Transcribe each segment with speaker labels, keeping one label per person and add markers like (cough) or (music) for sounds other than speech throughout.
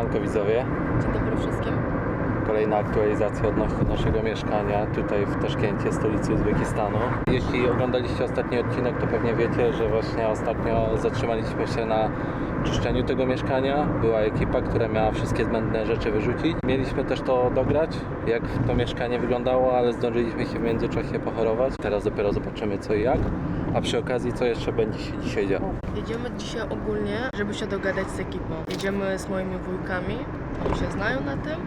Speaker 1: Siemanko widzowie.
Speaker 2: Dzień dobry wszystkim.
Speaker 1: Kolejna aktualizacja odnośnie naszego mieszkania tutaj w Taszkencie, stolicy Uzbekistanu. Jeśli oglądaliście ostatni odcinek, to pewnie wiecie, że właśnie ostatnio zatrzymaliśmy się na czyszczeniu tego mieszkania. Była ekipa, która miała wszystkie zbędne rzeczy wyrzucić. Mieliśmy też to dograć, jak to mieszkanie wyglądało, ale zdążyliśmy się w międzyczasie pochorować. Teraz dopiero zobaczymy co i jak. A przy okazji, co jeszcze będzie się dzisiaj działo.
Speaker 2: Jedziemy dzisiaj ogólnie, żeby się dogadać z ekipą. Jedziemy z moimi wujkami, oni się znają na tym,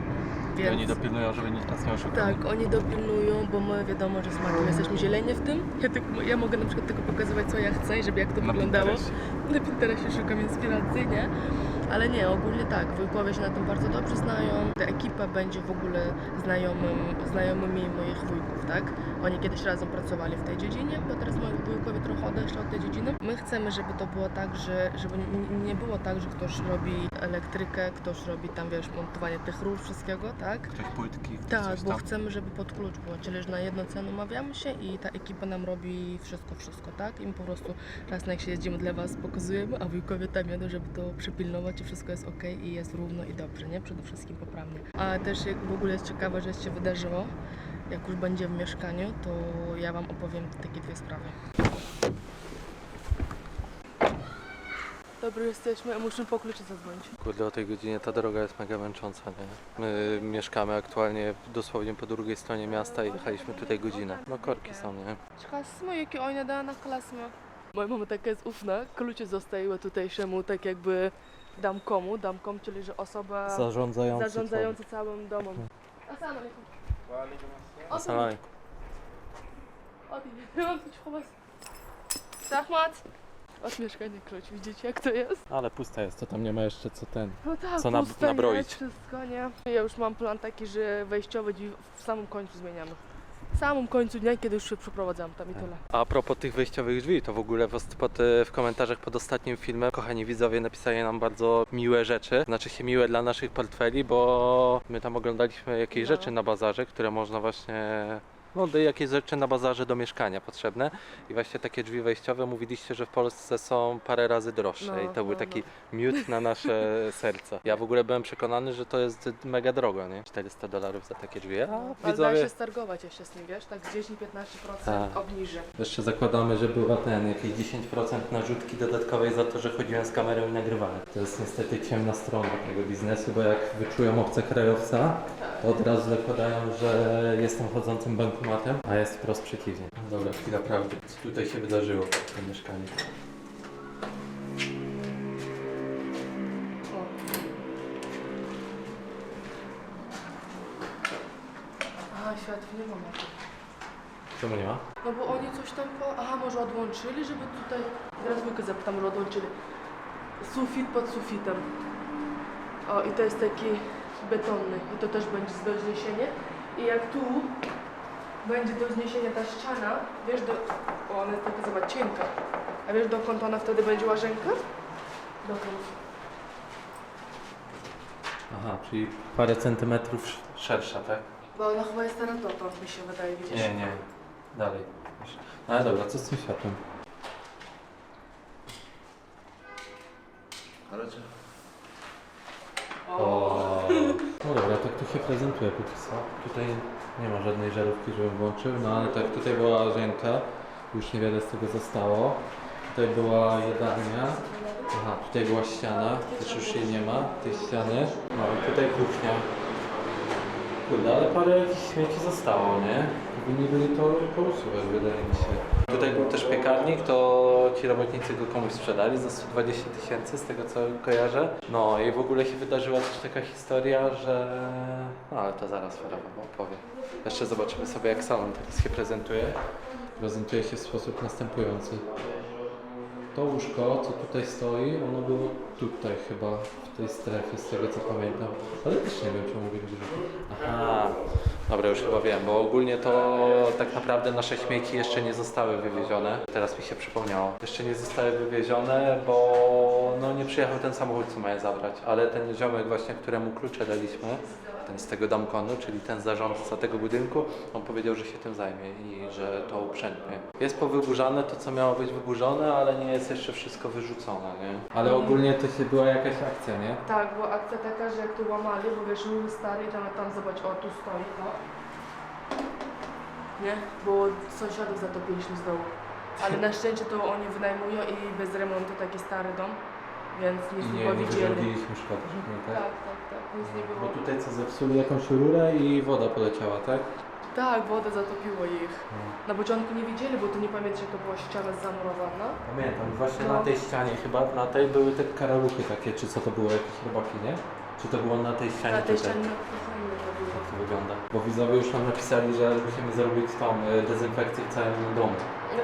Speaker 2: więc...
Speaker 1: dopilnują, żeby nikt nas nie oszukał.
Speaker 2: Tak, oni dopilnują, bo my wiadomo, że z Matiem jesteśmy zieleni w tym. Ja, tylko, ja mogę na przykład tylko pokazywać co ja chcę i żeby jak to
Speaker 1: Na
Speaker 2: wyglądało.
Speaker 1: Pinterestie.
Speaker 2: Na Pinterestie szukam inspiracji, nie? Ale nie, ogólnie tak, wujkowie się na tym bardzo dobrze znają. Ta ekipa będzie w ogóle znajomym, znajomymi moich wujków, tak? Oni kiedyś razem pracowali w tej dziedzinie, bo teraz moi wujkowie trochę odeszli od tej dziedziny. My chcemy, żeby to było tak, że żeby nie było tak, że ktoś robi elektrykę, ktoś robi tam, wiesz, montowanie tych róż, wszystkiego, tak?
Speaker 1: Ktoś płytki, ktoś
Speaker 2: Tak, bo
Speaker 1: tam.
Speaker 2: chcemy, żeby pod klucz było, czyli że na jedną cenę umawiamy się i ta ekipa nam robi wszystko, wszystko, tak? I my po prostu raz na jak się jeździmy dla Was pokazujemy, a wujkowie tam jadą, żeby to przypilnować i wszystko jest ok i jest równo i dobrze, nie? Przede wszystkim poprawnie. A też jak w ogóle jest ciekawe, że się wydarzyło, jak już będzie w mieszkaniu, to ja Wam opowiem takie dwie sprawy. Dobry, jesteśmy, musimy po kluczy zadzwonić.
Speaker 1: Kurde, o tej godzinie ta droga jest mega męcząca, nie? My mieszkamy aktualnie dosłownie po drugiej stronie miasta i jechaliśmy tutaj godzinę. No korki są, nie?
Speaker 2: Kasma, jakie oni da na klasma. Moja mama taka jest ufna, klucze zostawiła tutejszemu tak jakby damkomu, damkom, czyli że osoba
Speaker 1: Zarządzający.
Speaker 2: zarządzająca całym domem. Assalamu alaikum.
Speaker 1: Assalamu alaikum.
Speaker 2: Odi, mam coś chować. Zachmat. Od mieszkania klucz, widzicie jak to jest?
Speaker 1: Ale pusta jest, to tam nie ma jeszcze co ten.
Speaker 2: No tak,
Speaker 1: Co na-
Speaker 2: puste,
Speaker 1: nabroić.
Speaker 2: nie, wszystko, nie? Ja już mam plan taki, że wejściowe drzwi w samym końcu zmieniamy. W samym końcu dnia, kiedy już się przeprowadzam tam i tyle.
Speaker 1: A propos tych wejściowych drzwi, to w ogóle w, pod, w komentarzach pod ostatnim filmem kochani widzowie napisali nam bardzo miłe rzeczy. Znaczy się miłe dla naszych portfeli, bo my tam oglądaliśmy jakieś
Speaker 2: No.
Speaker 1: rzeczy na bazarze, które można właśnie... No, jakieś rzeczy na bazarze do mieszkania potrzebne i właśnie takie drzwi wejściowe mówiliście, że w Polsce są parę razy droższe
Speaker 2: No,
Speaker 1: i to był
Speaker 2: no,
Speaker 1: taki miód na (laughs) nasze serca. Ja w ogóle byłem przekonany, że to jest mega drogo, nie? 400 dolarów za takie drzwi, a
Speaker 2: Ale da
Speaker 1: widzowie...
Speaker 2: się stargować jeszcze z nim, wiesz, tak z 10-15%
Speaker 1: Tak.
Speaker 2: obniży.
Speaker 1: Jeszcze zakładamy, że była ten jakieś 10% narzutki dodatkowej za to, że chodziłem z kamerą i nagrywałem. To jest niestety ciemna strona tego biznesu, bo jak wyczują obcokrajowca, to od razu zakładają, że jestem chodzącym bankomatem, a jest wprost przeciwnie. Dobra, chwila prawdy. Co tutaj się wydarzyło w tym mieszkaniu?
Speaker 2: O. Aha, światła nie ma. Marty.
Speaker 1: Czemu nie ma?
Speaker 2: No bo oni coś tam po... Aha, może odłączyli, żeby tutaj... Teraz wujka zapytam, że odłączyli. Sufit pod sufitem. O, i to jest taki betonny. I to też będzie do zniesienia. I jak tu będzie do zniesienia ta ściana, wiesz, do... O, ona jest taka, zobacz, cienka. A wiesz, dokąd ona wtedy będzie łazienka? Dokąd?
Speaker 1: Aha, czyli parę centymetrów sz- szersza, tak?
Speaker 2: Bo ona chyba jest teraz dotąd, mi się wydaje, widzisz?
Speaker 1: Nie, nie. Dalej. No Ale dobra, co z tym światłem? O. No dobra, tak tu się prezentuje póki co. Tutaj nie ma żadnej żarówki, żebym włączył, no ale tak tutaj była łazienka, już niewiele z tego zostało. Tutaj była jadalnia. Aha, tutaj była ściana, też już jej nie ma, tej ściany. No i tutaj kuchnia. Kurde, ale parę jakichś śmieci zostało, nie? Powinni byli to pousuwać, wydaje mi się. Tutaj był też piekarnik, to ci robotnicy go komuś sprzedali za 120 tysięcy, z tego co kojarzę. No i w ogóle się wydarzyła też taka historia, że... No ale to zaraz wam opowiem. Jeszcze zobaczymy sobie jak salon teraz się prezentuje. Prezentuje się w sposób następujący. To łóżko, co tutaj stoi, ono było tutaj chyba, w tej strefie, z tego co pamiętam. Ale też nie wiem, czemu mówili, że... Aha, dobra, już chyba wiem, bo ogólnie to tak naprawdę nasze śmieci jeszcze nie zostały wywiezione. Teraz mi się przypomniało. Jeszcze nie zostały wywiezione, bo no nie przyjechał ten samochód, co mają zabrać, ale ten ziomek właśnie, któremu klucze daliśmy, ten z tego domkonu, czyli ten zarządca tego budynku, on powiedział, że się tym zajmie i że to uprzętnie. Jest powyburzane to, co miało być wyburzone, ale nie jest jeszcze wszystko wyrzucone, nie? Ale ogólnie to się była jakaś akcja, nie?
Speaker 2: Tak, bo akcja taka, że jak tu łamali, bo wiesz, były stary i tam, tam zobacz, o tu stoi to. Nie? Bo sąsiadów zatopiliśmy z dołu. Ale na szczęście to oni wynajmują i bez remontu taki stary dom, więc nic
Speaker 1: I
Speaker 2: nie
Speaker 1: nie,
Speaker 2: było
Speaker 1: nie
Speaker 2: widzieli.
Speaker 1: wyrobiliśmy szkody żadnej, tak?
Speaker 2: Tak, tak, tak, nic nie było.
Speaker 1: Bo tutaj co, zepsuli jakąś rurę i woda poleciała, tak?
Speaker 2: Tak, woda zatopiło ich. Na początku nie widzieli, bo tu nie pamiętasz, jak to była ściana zamurowana.
Speaker 1: Pamiętam, właśnie
Speaker 2: No.
Speaker 1: na tej ścianie chyba, na tej były te karaluchy takie, czy co to było, jakieś robaki, nie? Czy to było na tej ścianie
Speaker 2: Na tej
Speaker 1: tutaj?
Speaker 2: ścianie na kuchni to było.
Speaker 1: Jak to wygląda? Bo widzowie już nam napisali, że musimy zrobić tą y, dezynfekcję w całym domu.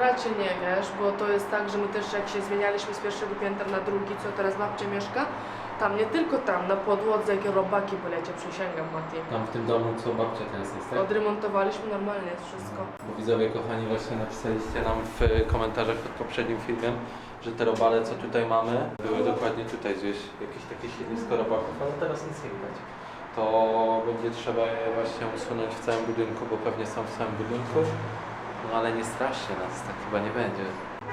Speaker 2: Raczej nie wiesz, bo to jest tak, że my też jak się zmienialiśmy z pierwszego piętra na drugi, co teraz babcia mieszka, tam nie tylko tam, na podłodze jakie robaki polecie, przysięgam Mati.
Speaker 1: Tam w tym domu, co babcia teraz jest, tak?
Speaker 2: Odremontowaliśmy normalnie jest wszystko.
Speaker 1: Bo widzowie kochani właśnie napisaliście nam w komentarzach pod poprzednim filmem, że te robale co tutaj mamy były dokładnie tutaj gdzieś, jakieś takie siedlisko robaków, ale teraz nic nie widać. To będzie trzeba je właśnie usunąć w całym budynku, bo pewnie są w całym budynku. No ale nie straszcie nas, tak chyba nie będzie.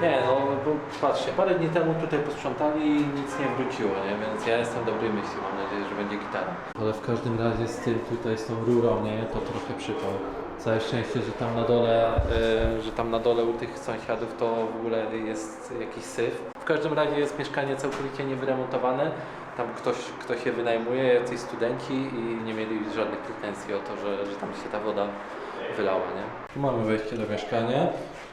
Speaker 1: Nie, no bo patrzcie, parę dni temu tutaj posprzątali i nic nie wróciło, nie? Więc ja jestem dobrej myśli, mam nadzieję, że będzie gitara. Ale w każdym razie z tym tutaj, z tą rurą, nie? To trochę przypał. Całe szczęście, że tam na dole, e, że tam na dole u tych sąsiadów to w ogóle jest jakiś syf. W każdym razie jest mieszkanie całkowicie niewyremontowane. Tam ktoś, ktoś je wynajmuje, jacyś studenci i nie mieli żadnych pretensji o to, że, że tam się ta woda wylała, nie? Tu mamy wejście do mieszkania.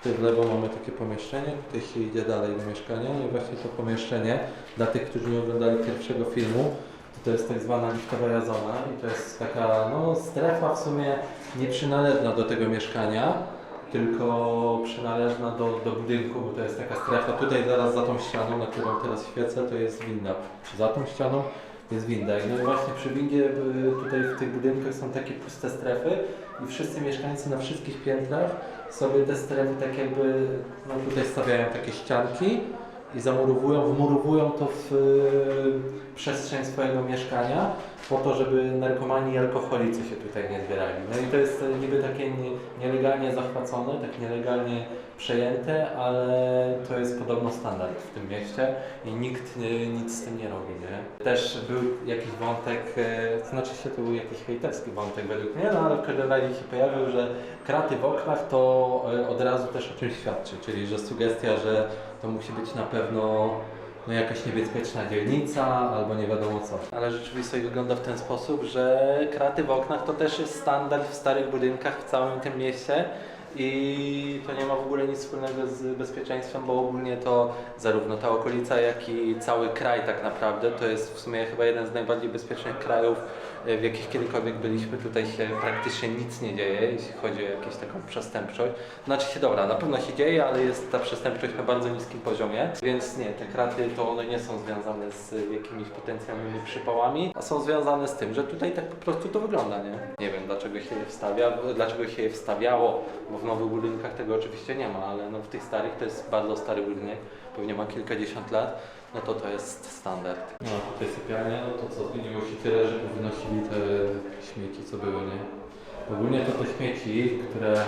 Speaker 1: Tutaj w lewo mamy takie pomieszczenie, tutaj się idzie dalej do mieszkania i właśnie to pomieszczenie, dla tych, którzy nie oglądali pierwszego filmu, to jest tak zwana liftowa zona i to jest taka no, strefa w sumie nieprzynależna do tego mieszkania, tylko przynależna do, do budynku, bo to jest taka strefa. Tutaj zaraz za tą ścianą, na którą teraz świecę, to jest winda. Za tą ścianą jest winda. No i właśnie przy windzie y, tutaj w tych budynkach są takie puste strefy i wszyscy mieszkańcy na wszystkich piętrach sobie te strefy tak jakby, no tutaj stawiają takie ścianki i zamurowują, wmurowują to w y, przestrzeń swojego mieszkania po to, żeby narkomani i alkoholicy się tutaj nie zbierali. No i to jest y, niby takie nie, nielegalnie zachwacone, tak nielegalnie przejęte, ale to jest podobno standard w tym mieście i nikt nic z tym nie robi, nie? Też był jakiś wątek, y, to znaczy się to był jakiś hejterski wątek według mnie, no ale w każdym razie się pojawił, że kraty w oknach to y, od razu też o czymś świadczy, czyli że sugestia, że to musi być na pewno no jakaś niebezpieczna dzielnica albo nie wiadomo co. Ale rzeczywistość wygląda w ten sposób, że kraty w oknach to też jest standard w starych budynkach w całym tym mieście i to nie ma w ogóle nic wspólnego z bezpieczeństwem, bo ogólnie to zarówno ta okolica, jak i cały kraj tak naprawdę to jest w sumie chyba jeden z najbardziej bezpiecznych krajów, w jakich kiedykolwiek byliśmy. Tutaj się praktycznie nic nie dzieje, jeśli chodzi o jakąś taką przestępczość. Znaczy się dobra, na pewno się dzieje, ale jest ta przestępczość na bardzo niskim poziomie, więc nie, te kraty to one nie są związane z jakimiś potencjalnymi przypałami, a są związane z tym, że tutaj tak po prostu to wygląda, nie? Nie wiem dlaczego się je wstawia, dlaczego się je wstawiało, bo w nowych budynkach tego oczywiście nie ma, ale no w tych starych to jest bardzo stary budynek, pewnie ma kilkadziesiąt lat, no to to jest standard. No tutaj sypialnia, no to co, zmieniło się tyle, że wynosili te śmieci, co były, nie? Ogólnie to te śmieci, które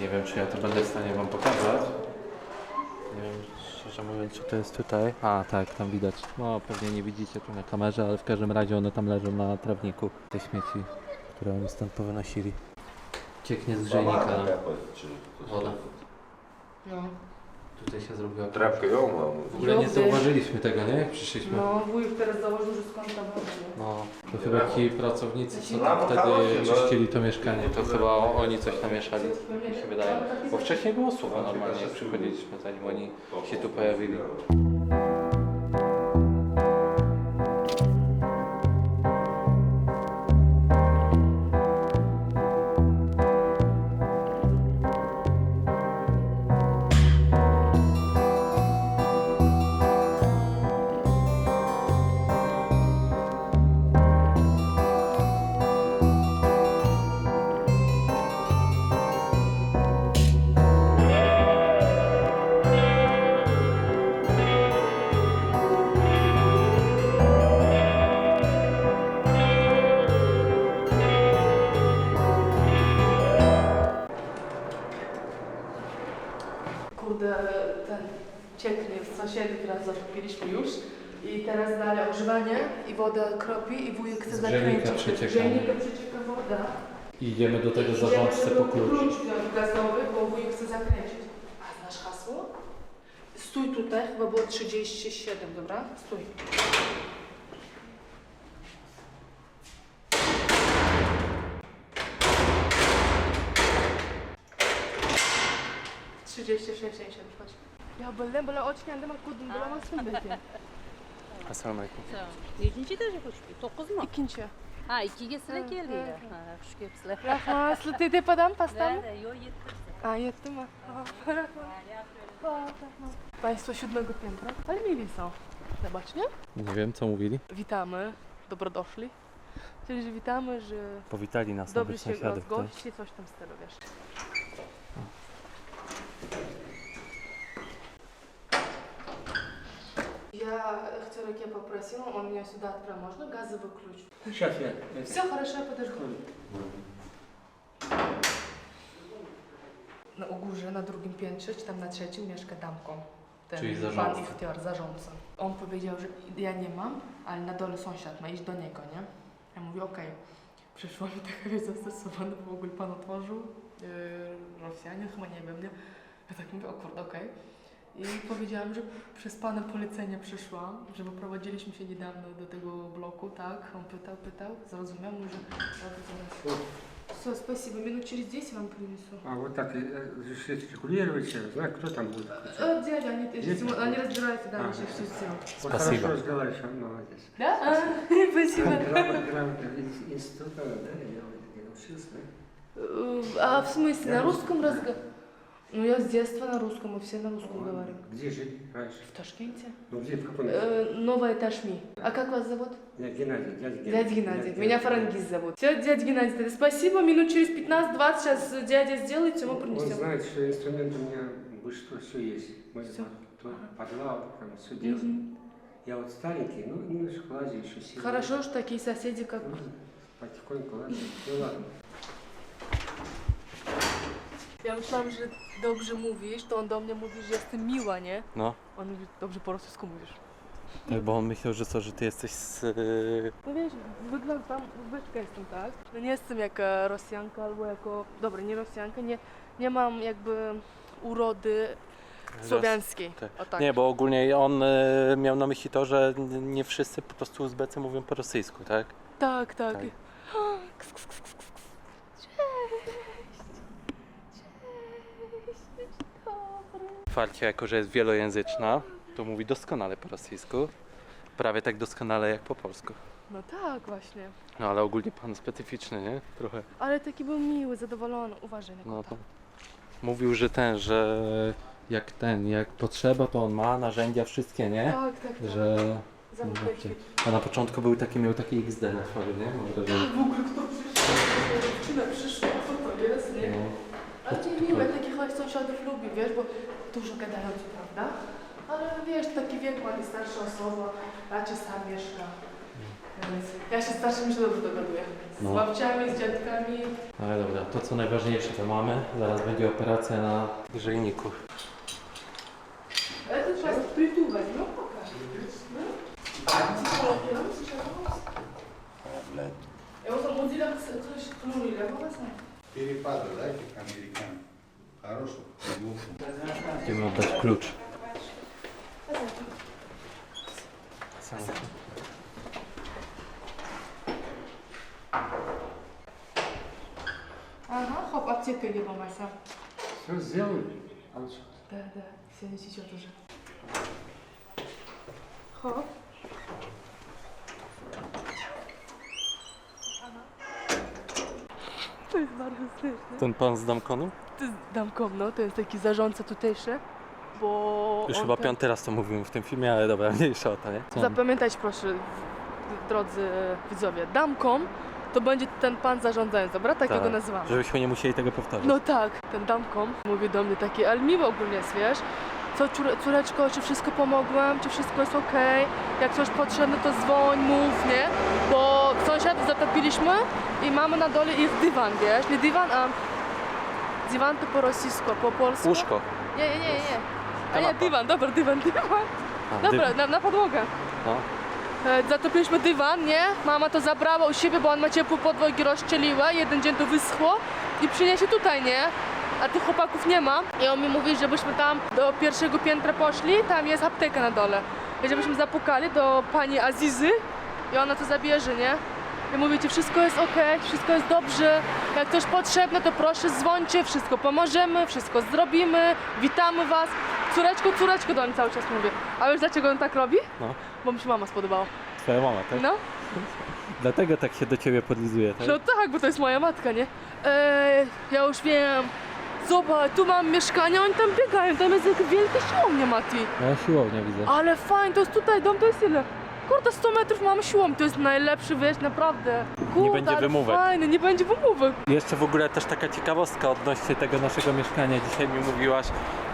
Speaker 1: nie wiem, czy ja to będę w stanie Wam pokazać. Nie wiem, szczerze mówiąc, czy to jest tutaj. A, tak, tam widać. No, pewnie nie widzicie tu na kamerze, ale w każdym razie one tam leżą na trawniku. Te śmieci, które oni stąd powynosili. Cieknie z grzejnika nam woda.
Speaker 2: No.
Speaker 1: Tutaj się zrobiła.
Speaker 3: Trapkę ją mam.
Speaker 1: W ogóle nie
Speaker 2: Żółty.
Speaker 1: zauważyliśmy tego, nie? Jak przyszliśmy.
Speaker 2: No, wujek teraz założył, że skąd ta woda, nie?
Speaker 1: No, to chyba ci pracownicy, co tam wtedy czyścili to mieszkanie, to chyba oni coś namieszali, mi się wydaje. Bo wcześniej było sucho normalnie, jak przychodziliśmy, zanim oni się tu pojawili.
Speaker 2: Kropi i wujek chce
Speaker 1: Z grzejnika
Speaker 2: zakręcić.
Speaker 1: przecieka.
Speaker 2: Z grzejnika przecieka woda.
Speaker 1: I idziemy do tego
Speaker 2: Idziemy,
Speaker 1: zarządcy po klucz.
Speaker 2: klucz gazowy, bo wujek chce zakręcić. A znasz hasło? Stój tutaj, chyba było 37, dobra? Stój. Trzydzieści sześć, siedemdziesiąt, chodź. Ya bıldım böyle açken demek kudum bulamazsın dedi.
Speaker 1: Assalamu alaikum.
Speaker 3: Tamam. Nechinchi derece koşuyor? Dokuz mu?
Speaker 2: İkinci.
Speaker 3: Ha ikigesiyle
Speaker 2: Ha,
Speaker 3: geldi
Speaker 2: ha,
Speaker 3: ya.
Speaker 2: ha.
Speaker 3: Ha, kuş köpsüler.
Speaker 2: Rahma aslı tete padam pasta mı?
Speaker 3: Nerede? Yo yetti.
Speaker 2: A, yetti mi? Aha, rahma. Państwo siódmego piętra. Ale mili są. Zobacz,
Speaker 1: nie? Wiem, co mówili.
Speaker 2: Witamy, dobrodoszli. Czyli, że witamy, że
Speaker 1: Powitali nas
Speaker 2: dobrze
Speaker 1: nowych
Speaker 2: się
Speaker 1: sąsiadów. tak?
Speaker 2: rozgości, coś tam w stylu, wiesz. Я Хтереке попросила, он меня сюда отправил. Можно газовый ключ?
Speaker 4: Сейчас я.
Speaker 2: Все хорошо, я подожду. Na u górze, na drugim piętrze, czy tam na trzecim mieszka damką. Ten
Speaker 1: Czyli
Speaker 2: pan
Speaker 1: zarządca.
Speaker 2: Ichtiar, zarządca. On powiedział, że ja nie mam, ale na dole sąsiad ma iść do niego, nie? Ja mówię, okej. Przyszła mi taka wieść zastosowana, w ogóle pan otworzył, yy, Rosjanie chyba, nie wiem, nie? Ja tak mówię, o kurde, okej. I powiedziałam, że przez pana polecenie przyszłam, że prowadziliśmy się niedawno do tego bloku, tak? On pytał, pytał, zrozumiał, mówi, że ладно, zaraz. Все, спасибо. Минут через 10 вам принесу.
Speaker 4: А вот так э, решили спекулировать, я знаю, кто там будет.
Speaker 2: Э, дядя, они,
Speaker 4: Дядя?
Speaker 2: они разбираются, да,
Speaker 4: Ага.
Speaker 2: вообще все сделают.
Speaker 4: Вот
Speaker 1: Спасибо.
Speaker 4: хорошо разговариваешь, а, молодец.
Speaker 2: Да? А, спасибо.
Speaker 4: Грамотно, грамотно. Из института, да, я вот где учился, да?
Speaker 2: Э, А в смысле, на русском разговаривать? Ну, я с детства на русском, мы все на русском говорим.
Speaker 4: Где жили раньше?
Speaker 2: В Ташкенте.
Speaker 4: Ну где, в каком?
Speaker 2: Э, Новая Ташми. А как вас зовут?
Speaker 4: Я Геннадий, дядя Геннадий.
Speaker 2: Дядя Геннадий. Меня Фарангиз зовут. Все, дядя Геннадий, спасибо. Минут через 15-20 сейчас дядя сделает, все мы
Speaker 4: Он
Speaker 2: принесем.
Speaker 4: знает, что инструмент у меня что все есть. Мой
Speaker 2: Всё.
Speaker 4: под- подвал, там все делаю.
Speaker 2: Мгм.
Speaker 4: Я вот старенький, ну немножко лазю еще сильно.
Speaker 2: Хорошо, что такие соседи, как...
Speaker 4: Ну, потихоньку лазю. Ну ладно.
Speaker 2: Ja myślałam, że dobrze mówisz, to on do mnie mówi, że jestem miła, nie?
Speaker 1: No,
Speaker 2: On mówi, dobrze po rosyjsku mówisz.
Speaker 1: tak, bo on myślał, że co, że ty jesteś z... y,
Speaker 2: No wiesz, wyglądam, byczka jestem, tak? No nie jestem jak e, Rosjanka albo jako... Dobra, nie Rosjanka, nie, nie mam jakby urody słowiańskiej.
Speaker 1: tak.
Speaker 2: O tak.
Speaker 1: Nie, bo ogólnie on y, miał na myśli to, że n- nie wszyscy po prostu Uzbecy mówią po rosyjsku, tak?
Speaker 2: Tak, tak.
Speaker 1: Tak. (gasps)
Speaker 2: Ks, ks, ks, ks, ks. Cześć. Cześć. Dobry.
Speaker 1: Farcia, jako że jest wielojęzyczna, to mówi doskonale po rosyjsku. Prawie tak doskonale jak po polsku.
Speaker 2: No tak, właśnie.
Speaker 1: No ale ogólnie pan specyficzny, nie? Trochę.
Speaker 2: Ale taki był miły, zadowolony. Uważaj na
Speaker 1: No
Speaker 2: kota.
Speaker 1: to mówił, że ten, że jak ten, jak potrzeba, to on ma narzędzia wszystkie, nie?
Speaker 2: Tak, tak, tak.
Speaker 1: Że. A na początku był taki, miał taki XD na twarzy, nie? Mam wrażenie.
Speaker 2: W ogóle kto przyszedł? Dziewczyna przyszła, co to jest, nie?
Speaker 1: No.
Speaker 2: Ale nie miłe, takich moich sąsiadów lubię, wiesz, bo dużo gadają ci, prawda? Ale wiesz, taki wiek ma i starsza osoba, raczej sam mieszka. Więc ja się starszymi się dobrze dogaduję. Z
Speaker 1: No.
Speaker 2: babciami, z dziadkami.
Speaker 1: Ale dobra, to co najważniejsze to mamy. Zaraz będzie operacja na grzejniku.
Speaker 4: Все сделали? А вот что?
Speaker 2: Да, да, все не течет уже. Хоп. To jest bardzo śmieszne.
Speaker 1: Ten pan z Damkonu?
Speaker 2: To jest Damkom, no, to jest taki zarządca tutejszy, bo
Speaker 1: Już
Speaker 2: on
Speaker 1: chyba
Speaker 2: ten-
Speaker 1: piąty raz to mówimy w tym filmie, ale dobra, mniejsza (laughs) o to, nie? Co on-
Speaker 2: Zapamiętać proszę, w- drodzy widzowie, Damkom to będzie ten pan zarządzający, dobra? Tak,
Speaker 1: Tak,
Speaker 2: go nazywamy.
Speaker 1: Żebyśmy nie musieli tego powtarzać.
Speaker 2: No tak, ten damkom mówi do mnie taki, ale miło ogólnie jest, wiesz? Co córe- córeczko, czy wszystko pomogłam, czy wszystko jest okej? Jak coś potrzebne, to dzwoń, mów, nie? Bo sąsiadów zatopiliśmy i mamy na dole jest dywan, wiesz? Nie dywan, a dywan to po rosyjsku, po polsku.
Speaker 1: Łóżko.
Speaker 2: Nie, nie, nie, nie. A nie,
Speaker 1: Kanapa.
Speaker 2: dywan, dobra, dywan, dywan.
Speaker 1: A,
Speaker 2: Dobra, na, na podłogę.
Speaker 1: No.
Speaker 2: E, Zatopiliśmy dywan, nie? Mama to zabrała u siebie, bo on ma ciepłą podłogi rozścieliła, jeden dzień to wyschło i przyniesie tutaj, nie? A tych chłopaków nie ma. I on mi mówi, żebyśmy tam do pierwszego piętra poszli, tam jest apteka na dole. I żebyśmy zapukali do pani Azizy i ona to zabierze, nie? I mówicie, wszystko jest ok, wszystko jest dobrze, jak coś potrzebne, to proszę dzwońcie, wszystko pomożemy, wszystko zrobimy, witamy was. Córeczko, córeczko do niej cały czas mówię. A wiesz dlaczego on tak robi?
Speaker 1: No.
Speaker 2: Bo mi się mama spodobała.
Speaker 1: Twoja mama, tak?
Speaker 2: No, (laughs)
Speaker 1: Dlatego tak się do ciebie podlizuje, tak?
Speaker 2: no tak, bo to jest moja matka, nie? Eee, ja już wiem. Zobacz, tu mam mieszkanie, oni tam biegają, tam jest jak wielkie siłownia, Mati.
Speaker 1: Ja siłownia widzę.
Speaker 2: Ale fajnie, to jest tutaj, dom to jest ile? Kurde, 100 metrów mamy siłownię, to jest najlepszy, wiesz, naprawdę. Kurde,
Speaker 1: będzie wymówek.
Speaker 2: Fajny, nie będzie wymówek.
Speaker 1: Jeszcze w ogóle też taka ciekawostka odnośnie tego naszego mieszkania. Dzisiaj mi mówiłaś,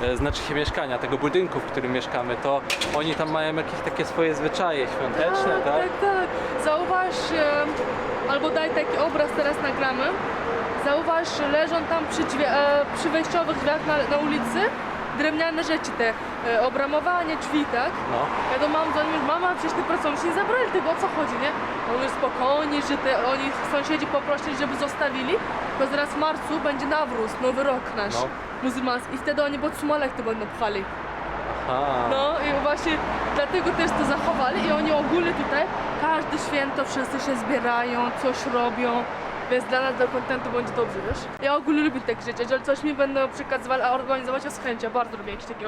Speaker 1: e, znaczy się mieszkania, tego budynku, w którym mieszkamy, to oni tam mają jakieś takie swoje zwyczaje świąteczne, tak?
Speaker 2: tak, tak. Zauważ, e, albo daj taki obraz, teraz nagramy. Zauważ, leżą tam przy, drzwi, e, przy wejściowych drzwiach na, na ulicy drewniane rzeczy, te e, obramowanie drzwi, tak?
Speaker 1: No.
Speaker 2: Ja do mam dzwonię, mówię, mama, przecież ty pracownicy nie zabrali tego, o co chodzi, nie? On mówi, spokojnie, że te, oni sąsiedzi poprosili, żeby zostawili, bo zaraz w marcu będzie nawrót, nowy rok nasz,
Speaker 1: No.
Speaker 2: muzułmański i wtedy oni pod sumalek to będą pchali.
Speaker 1: Aha.
Speaker 2: No i właśnie dlatego też to zachowali i oni ogólnie tutaj każde święto wszyscy się zbierają, coś robią. Więc dla nas do kontentu będzie dobrze, wiesz? Ja ogólnie lubię takie rzeczy. Jeżeli coś mi będą przekazywali, a organizować, ja z chęcią bardzo lubię jakieś takie...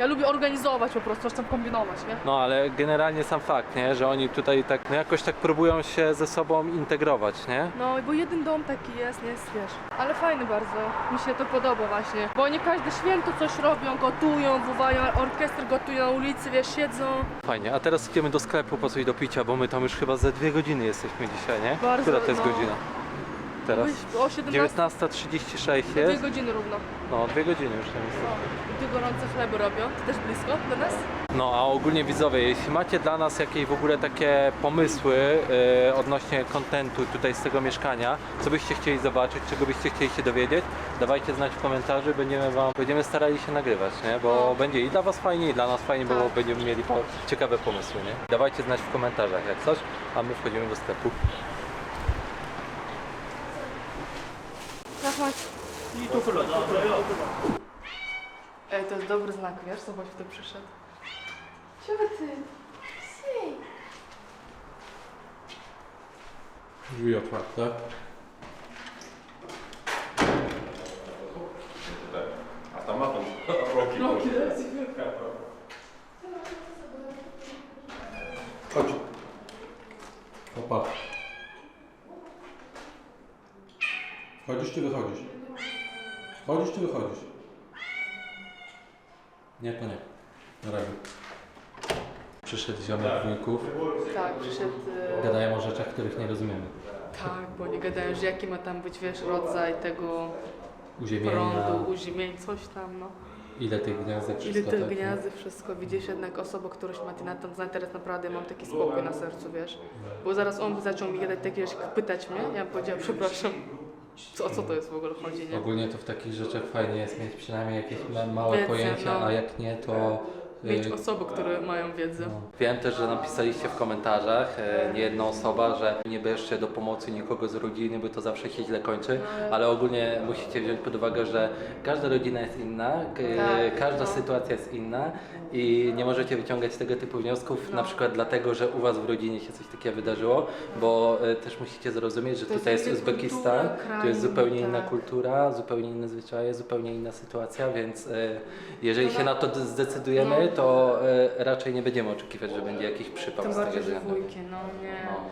Speaker 2: Ja lubię organizować po prostu, coś tam kombinować, nie?
Speaker 1: No ale generalnie sam fakt, nie? Że oni tutaj tak, no jakoś tak próbują się ze sobą integrować, nie?
Speaker 2: No, bo jeden dom taki jest, nie jest, wiesz. Ale fajny bardzo, mi się to podoba właśnie. Bo oni każde święto coś robią, gotują, wołają, orkiestr gotuje na ulicy, wiesz, siedzą.
Speaker 1: Fajnie. A teraz idziemy do sklepu po coś do picia, bo my tam już chyba ze dwie godziny jesteśmy dzisiaj, nie?
Speaker 2: Bardzo,
Speaker 1: Która to jest
Speaker 2: no.
Speaker 1: godzina? Teraz?
Speaker 2: O 17,
Speaker 1: 19.36
Speaker 2: dwie
Speaker 1: jest.
Speaker 2: godziny równo.
Speaker 1: No, dwie godziny już tam jest.
Speaker 2: No, i tu gorące chleby robią, to też blisko do nas?
Speaker 1: No a ogólnie widzowie, jeśli macie dla nas jakieś w ogóle takie pomysły e, odnośnie kontentu tutaj z tego mieszkania, co byście chcieli zobaczyć, czego byście chcieli się dowiedzieć, dawajcie znać w komentarzu, będziemy wam, będziemy starali się nagrywać, nie? Bo
Speaker 2: No.
Speaker 1: będzie i dla was fajnie, i dla nas fajnie, bo
Speaker 2: Tak.
Speaker 1: będziemy mieli po, ciekawe pomysły, nie? Dawajcie znać w komentarzach jak coś, a my wchodzimy do sklepu.
Speaker 2: Tak, masz. Ej, to jest dobry znak, wiesz, zobacz, kto przyszedł. Czego ty? Ej.
Speaker 1: Drzwi otwarte. Wchodzisz czy wychodzisz? Wchodzisz czy wychodzisz? Nie, to nie. Na razie. Przyszedł ziomek wujków.
Speaker 2: Tak, przyszedł... e,
Speaker 1: Gadają o rzeczach, których nie rozumiemy.
Speaker 2: Tak, bo oni gadają, że jaki ma tam być, wiesz, rodzaj tego
Speaker 1: Uziemienia,
Speaker 2: prądu, uziemień, coś tam, no.
Speaker 1: ile tych gniazdek,
Speaker 2: Ile
Speaker 1: wszystko
Speaker 2: tych
Speaker 1: tak, nie?
Speaker 2: gniazdy, wszystko. Widzisz jednak osobę, któraś ma ty na ten znak, teraz naprawdę mam taki spokój na sercu, wiesz. Bo zaraz on by zaczął mi gadać takie pytać mnie, ja bym powiedziała, przepraszam, o co to jest w ogóle chodzi, nie?
Speaker 1: Ogólnie to w takich rzeczach fajnie jest mieć przynajmniej jakieś ma- małe pojęcia,
Speaker 2: no.
Speaker 1: a jak nie, to...
Speaker 2: Mieć osoby, które mają wiedzę.
Speaker 1: No. Wiem też, że napisaliście w komentarzach, e, nie jedna osoba, że nie bierzcie do pomocy nikogo z rodziny, bo to zawsze się źle kończy, ale ogólnie musicie wziąć pod uwagę, że każda rodzina jest inna, k-
Speaker 2: Tak,
Speaker 1: każda
Speaker 2: no.
Speaker 1: sytuacja jest inna i nie możecie wyciągać tego typu wniosków,
Speaker 2: No.
Speaker 1: na przykład dlatego, że u Was w rodzinie się coś takiego wydarzyło, bo e, też musicie zrozumieć, że
Speaker 2: To
Speaker 1: tutaj jest
Speaker 2: inna
Speaker 1: Uzbekistan,
Speaker 2: kultura
Speaker 1: tu jest
Speaker 2: kraju,
Speaker 1: zupełnie inna
Speaker 2: tak.
Speaker 1: kultura, zupełnie inne zwyczaje, zupełnie inna sytuacja, więc e, jeżeli się na to zdecydujemy,
Speaker 2: No
Speaker 1: to e, raczej nie będziemy oczekiwać, że będzie jakiś przypał
Speaker 2: Tym
Speaker 1: z tego
Speaker 2: bardziej, że
Speaker 1: względu.
Speaker 2: wujki, no nie.
Speaker 1: No.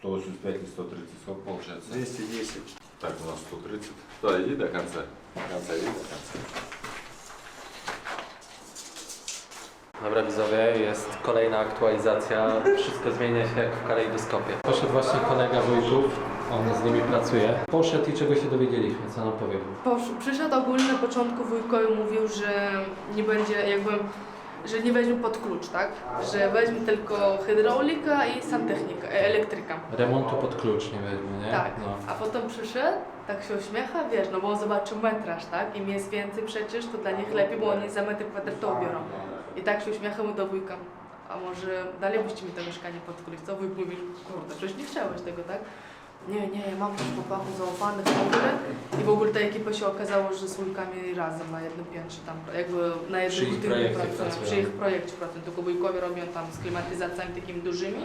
Speaker 5: 185 и 130, сколько получается?
Speaker 6: 210.
Speaker 5: Так, у нас 130. Да, иди до конца. До конца, иди до конца.
Speaker 1: Dobra widzowie, jest kolejna aktualizacja. Wszystko zmienia się jak w kalejdoskopie. Poszedł właśnie kolega wujków, on z nimi pracuje. Poszedł i czego się dowiedzieliśmy, co nam powie.
Speaker 2: Posz- Przyszedł ogólnie na początku wujkowi mówił, że nie będzie jakby, że nie weźmie pod klucz, tak? Że weźmie tylko hydraulika i santechnika, e, elektryka.
Speaker 1: Remontu pod klucz nie weźmie, nie?
Speaker 2: Tak.
Speaker 1: No.
Speaker 2: A potem przyszedł tak się uśmiecha, wiesz, no bo on zobaczył metraż, tak? Im jest więcej przecież, to dla nich lepiej, bo oni za metr kwadratowy biorą. I tak się uśmiecha mu do wujka. A może dalej byście mi to mieszkanie podkryć, co? Wujek mówi, kurde, przecież nie chciałeś tego, tak? Nie, nie, ja mam też chłopaków zaufanych w ogóle. I w ogóle ta ekipa się okazało, że z wujkami razem na jednym piętrze tam, jakby na
Speaker 1: Przy
Speaker 2: jednym
Speaker 1: ich
Speaker 2: budynku
Speaker 1: projekcie
Speaker 2: pracują.
Speaker 1: pracują.
Speaker 2: Przy ich projekcie pracują, tylko wujkowie robią tam z klimatyzacjami takimi dużymi,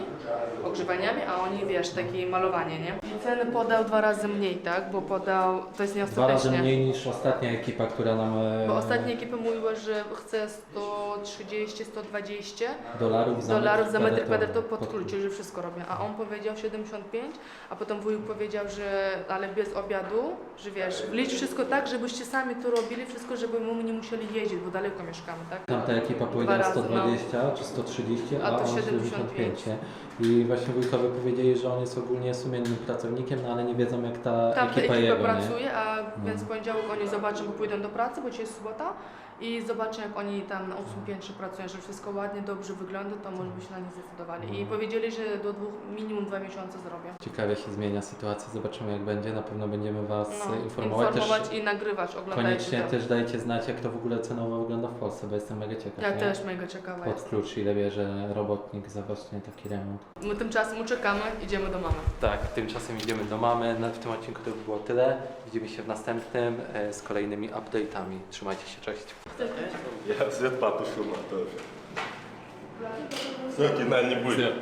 Speaker 2: ogrzewaniami, a oni, wiesz, takie malowanie, nie? I ceny podał dwa razy mniej, tak? Bo podał, to jest
Speaker 1: Dwa razy
Speaker 2: nieostatecznie.
Speaker 1: mniej niż ostatnia ekipa, która nam e,
Speaker 2: Bo ostatnia ekipa mówiła, że chce 130-120
Speaker 1: dolarów za
Speaker 2: dolarów za metr kwadratowy
Speaker 1: pod
Speaker 2: klucz, że wszystko robię. A on powiedział 75, a potem wujek powiedział, że ale bez obiadu, że wiesz, wlicz wszystko tak, żebyście sami to robili, wszystko, żeby my nie musieli jeździć, bo daleko mieszkamy, tak?
Speaker 1: Tamta ekipa powiedziała
Speaker 2: razy, no.
Speaker 1: 120 czy 130, a,
Speaker 2: A to
Speaker 1: on
Speaker 2: 75.
Speaker 1: 75. nie? I właśnie wujkowie powiedzieli, że on jest ogólnie sumiennym pracownikiem, no ale nie wiedzą jak ta
Speaker 2: Tam ta
Speaker 1: ekipa
Speaker 2: ekipa
Speaker 1: jego, nie?
Speaker 2: pracuje, a więc w poniedziałek oni zobaczą, bo pójdą do pracy, bo dzisiaj jest sobota i zobaczą jak oni tam na ósmym piętrze pracują, że wszystko ładnie, dobrze wygląda, to może by się na nie zdecydowali. I
Speaker 1: Mhm.
Speaker 2: powiedzieli, że do dwóch, minimum dwa miesiące zrobią.
Speaker 1: Ciekawie się zmienia sytuacja, zobaczymy jak będzie, na pewno będziemy Was
Speaker 2: No,
Speaker 1: informować.
Speaker 2: informować
Speaker 1: Też
Speaker 2: i nagrywać, oglądajcie
Speaker 1: koniecznie
Speaker 2: to.
Speaker 1: też dajcie znać jak to w ogóle cenowo wygląda w Polsce, bo jestem mega ciekaw.
Speaker 2: Ja
Speaker 1: nie?
Speaker 2: też mega ciekawa
Speaker 1: Pod klucz ile bierze robotnik za właśnie taki remont.
Speaker 2: My tymczasem uczekamy, idziemy do mamy.
Speaker 1: Tak, tymczasem idziemy do mamy. Na- W tym odcinku to by było tyle. Widzimy się w następnym e, z kolejnymi update'ami. Trzymajcie się, cześć.
Speaker 5: Я свет папы шума тоже. Все, кино не будет.